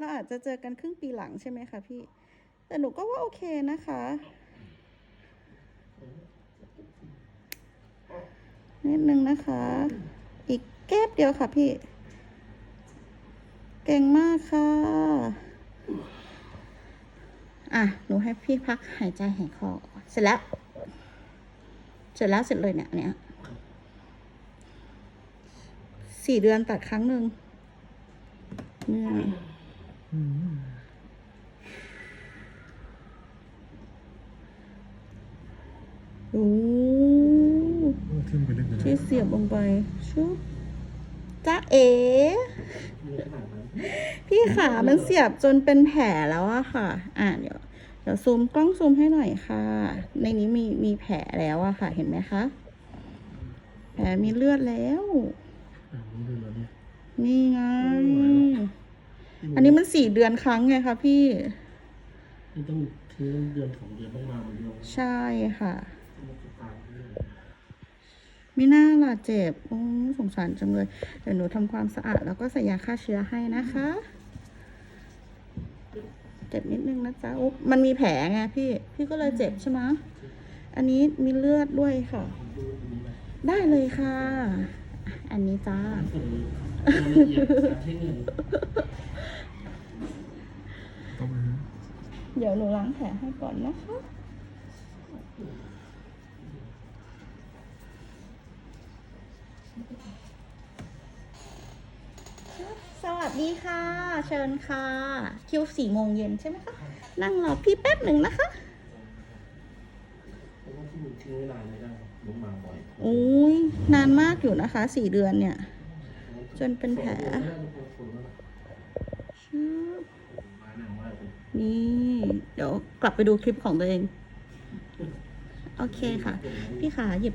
เราอาจจะเจอกันครึ่งปีหลังใช่ไหมคะพี่ แต่หนูก็ว่าโอเคนะคะ นิดนึงนะคะ อีกแก้บเดียวค่ะพี่ เก่งมากค่ะ อะ หนูให้พี่พักหายใจหายคอ เสร็จแล้ว เสร็จแล้วเสร็จเลยเนี่ยเนี่ยสี่เดือนตัดครั้งหนึ่งเนี่ย โอ้ทิ่มไปลึกเลยที่เสียบลงไปชุบจ้าเอ พี่ขามันเสียบจนเป็นแผลแล้วอะค่ะ อะเดี๋ยวเดี๋ยวซูมกล้องซูมให้หน่อยค่ะ ในนี้มีมีแผลแล้วอะค่ะ เห็นไหมคะ แผลมีเลือดแล้วอะมันดูแล้วเนี่ยนี่ไง อันนี้มันสี่เดือนครั้งไงคะพี่นี่ต้องทิ้งเดือนสองเดือนต้องมาเหมือนเดิมใช่ค่ะต้องติดตามเรื่อยไม่น่าล่ะเจ็บโอ้สงสารจังเลย เดี๋ยวหนูทำความสะอาดแล้วก็ใส่ยาฆ่าเชื้อให้นะคะ เจ็บนิดนึงนะจ๊ะอุ๊บมันมีแผลไงพี่ พี่ก็เลยเจ็บใช่ไหมะอันนี้มีเลือดด้วยค่ะดูดีไหมได้เลยค่ะ อันนี้จ้าส่วนนี้ รายละเอียดการใช้เงินต้องนะเดี๋ยวหนูล้างแผลให้ก่อนนะคะ สวัสดีค่ะ เชิญค่ะ คิวสี่โมงเย็นใช่ไหมคะ นั่งรอพี่แป๊บหนึ่งนะคะ เพราะว่าที่มันทิ้งไว้นานไม่ได้ผมมาบ่อย อุ้ยนานมากอยู่นะคะสี่เดือนเนี่ย จนเป็นแผลสองเดือนได้เป็นคนแล้วนะชึบมาหนังว่าเป็นนี่ เดี๋ยวกลับไปดูคลิปของตัวเอง โอเคค่ะ พี่ขาหยิบ